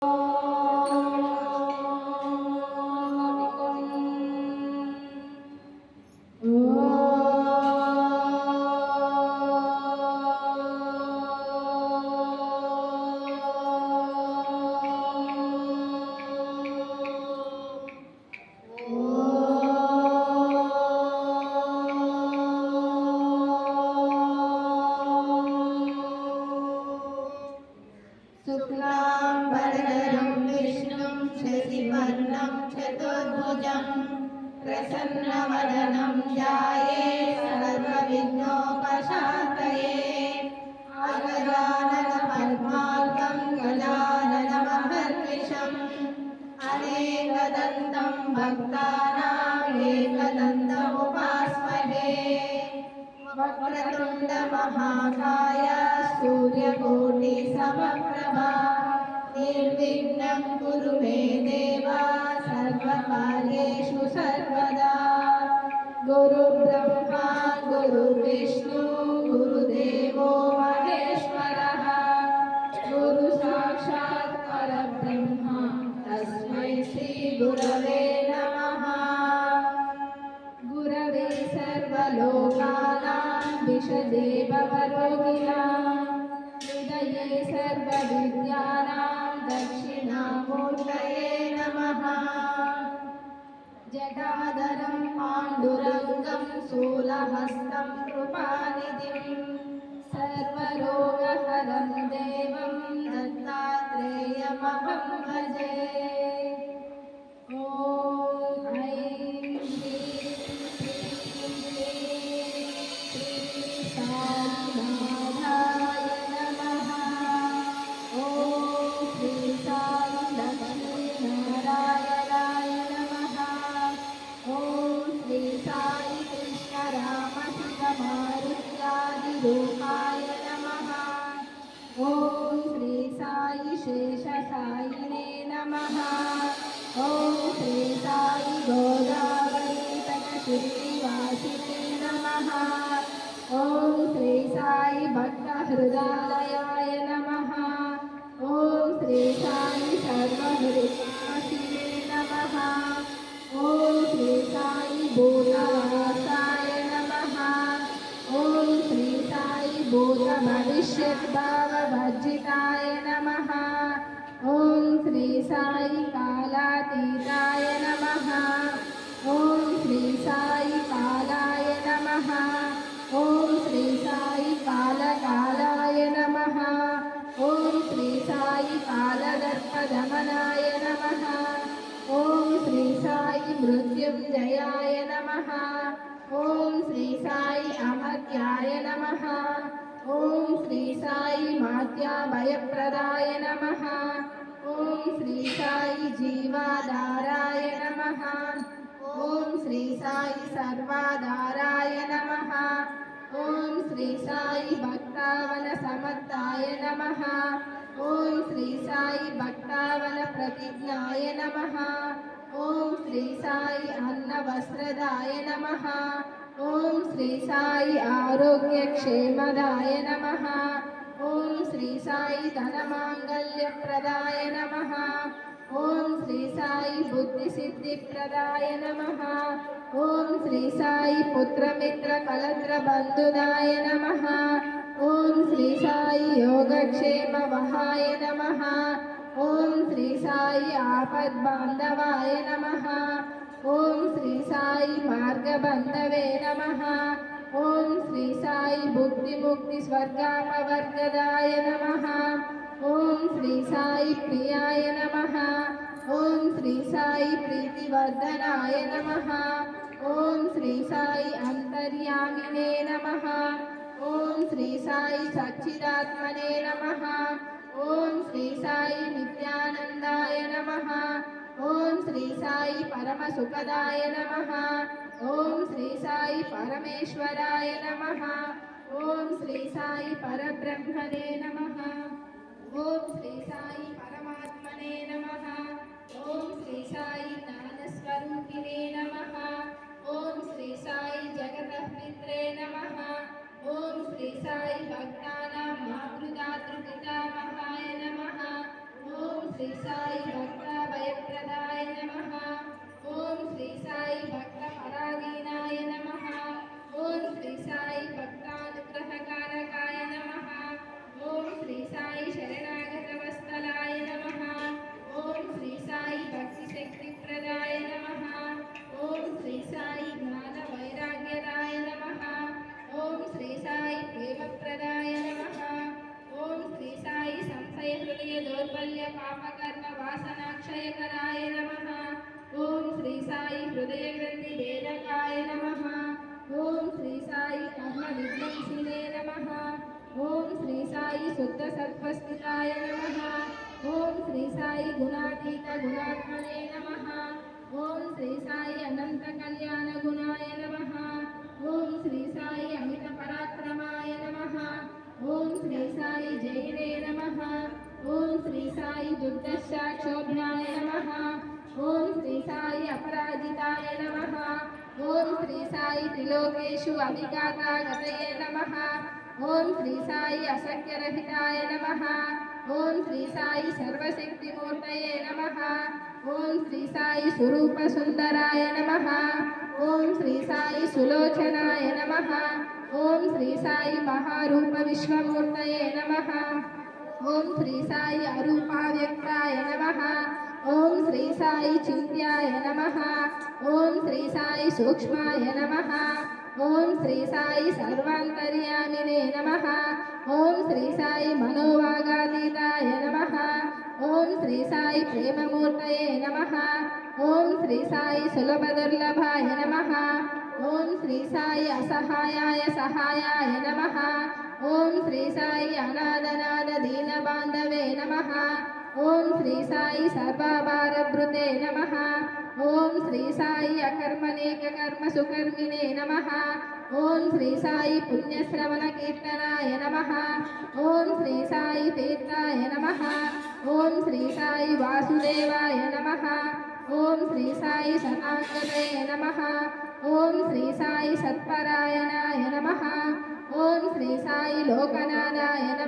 Oh. शुक्लाम्बरधरं विष्णुं शशिवर्णं चतुर्भुजं प्रसन्नवदनं ध्याये सर्वविघ्नोपशान्तये अगजाननपद्मार्कं गजाननमहर्निशम् अनेकदन्तं भक्तानाम् एकदन्तमुपास्महे वक्रतुण्डमहाकाय सूर्यकोटिसमप्रभा निर्विघ्नं कुरु मे देवा सर्वकार्येषु सर्वदा गुरुब्रह्मा गुरुर्विष्णु गुरुदेवो महेश्वरः गुरुसाक्षात् परब्रह्मा तस्मै श्रीगुरवे नमः गुरवे सर्वलोकानां विशदे भवरोगिणां हृदये सर्वविद्यानां दक्षिणामूर्तये नमः जटाधरं पाण्डुरङ्गं शूलहस्तं कृपानिधिं सर्वरोगहरं देवं कृष्णरामशिवमारुत्यादिरूपाय नमः। ॐ श्री साई शेषसायिने नमः। ॐ श्री साई गोदावरी तटशिल्पिवासिने नमः। ॐ श्री साई भक्तहृदालयाय नमः। ॐ श्री साई सर्वहृदासिने भूतभविष्यद्भावभर्जिताय नमः ॐ श्री साई कालातीताय नमः ॐ श्री साई कालाय नमः ॐ श्री साई कालकालाय नमः ॐ श्री साई कालदर्पदमनाय नमः ॐ श्री साई मृत्युञ्जयाय नमः ॐ श्री साई अमर्त्याय नमः ఓం శ్రీ సాయి మాత్యాభయప్రదాయ నమ. ఓం శ్రీ సాయి జీవాధారాయ నమ. ఓం శ్రీ సాయి సర్వాధారాయ నమ. ఓం శ్రీ సాయి భక్తావన సమర్థాయ నమ. ఓం శ్రీ సాయి భక్తావన ప్రతిజ్ఞాయ నమ. ఓం శ్రీ సాయి అన్నవస్త్రదాయ నమ. ఓం శ్రీ సాయి ఆరోగ్య క్షేమదాయ నమ. ఓం శ్రీ సాయి ధనమాంగల్యప్రదాయ నమ. ఓం శ్రీ సాయి బుద్ధిసిద్ధిప్రదాయ నమ. ఓం శ్రీ సాయి పుత్రమిత్ర కలద్ర బంధుదాయ నమ. ఓం శ్రీ సాయి యోగక్షేమ వహాయ నమ. ఓం శ్రీ సాయి ఆపద్బాంధవాయ నమ. ఓం శ్రీ సాయి మార్గబంధవే నమ. ఓం శ్రీ సాయి భుక్తి ముక్తి స్వర్గామవర్గదాయ నమ. ఓం శ్రీ సాయి ప్రియాయ నమ. ఓం శ్రీ సాయి ప్రీతివర్ధనాయ నమ. ఓం శ్రీ సాయి అంతర్యామినే నమ. ఓం శ్రీ సాయి సచ్చిదాత్మనే నమ. ఓం శ్రీ సాయి నిత్యానందాయ నమ. ఓం శ్రీ సాయి పరమ సుఖదాయ నమ ఓం శ్రీ సాయి పరమేశ్వరాయ నమ ఓం శ్రీ సాయి పరబ్రహ్మణే నమ ఓం శ్రీ సాయి పరమాత్మనే నమ ఓం శ్రీ సాయి జ్ఞానస్వరూపిణే నమ ఓం శ్రీ సాయి జగతమిత్రే నమ ఓం శ్రీ సాయి భక్తానాం మాతృదాతృపితామహాయ నమ ఓం శ్రీ సాయి భక్త శుద్ధ సత్వస్థితాయ నమః ఓం శ్రీ సాయి గుణాతీత గుణాత్మనే నమః ఓం శ్రీ సాయి అనంత కళ్యాణ గుణాయ నమః ఓం శ్రీ సాయి అమిత పరాక్రమాయ నమః ఓం శ్రీ సాయి జయనే నమః ఓం శ్రీ సాయి దుర్దశాక్షోభ్యాయ నమః ఓం శ్రీ సాయి అపరాజితాయ నమః ఓం శ్రీ సాయి త్రిలోకేషు అవిఘాతాగతయే నమః ఓం శ్రీ సాయి అసఖ్యరహితాయ నమ. ఓం శ్రీ సాయి సర్వశక్తిమూర్తయే నమ. ఓం శ్రీ సాయి స్వరూప సుందరాయ నమః. ఓం శ్రీ సాయి సులోచనాయ నమ. ఓం శ్రీ సాయి మహారూప విశ్వమూర్తయే నమ. ఓం శ్రీ సాయి అరూపావ్యక్తాయ నమ. ఓం శ్రీ సాయి చింత్యాయ నమ. ఓం శ్రీ సాయి సూక్ష్మాయ నమ. ఓం శ్రీ సాయి సర్వాంతర్యామినే నమ. ఓం శ్రీ సాయి మనోవాగాతీతాయ నమ. ఓం శ్రీ సాయి ప్రేమమూర్తయే నమ. ఓం శ్రీ సాయి సులభదుర్లభాయ నమ. ఓం శ్రీ సాయి అసహాయాయ సహాయాయ నమ. ఓం శ్రీ సాయి అనాథనాథ దీనబాంధవే నమ. ఓం శ్రీ సాయి సర్వభారభృతే నమ. ఓం శ్రీ సాయి అకర్మణేక కర్మ సుకర్మిణే నమ. ఓం శ్రీ సాయి పుణ్యశ్రవణ కీర్తనాయ నమ. ఓం శ్రీ సాయి తీర్థాయ నమ. ఓం శ్రీ సాయి వాసుదేవాయ నమ. ఓం శ్రీ సాయి సతాంగతే నమ. ఓం శ్రీ సాయి సత్పరాయణాయ నమ. ఓం శ్రీ సాయి లోకనాథాయ నమ.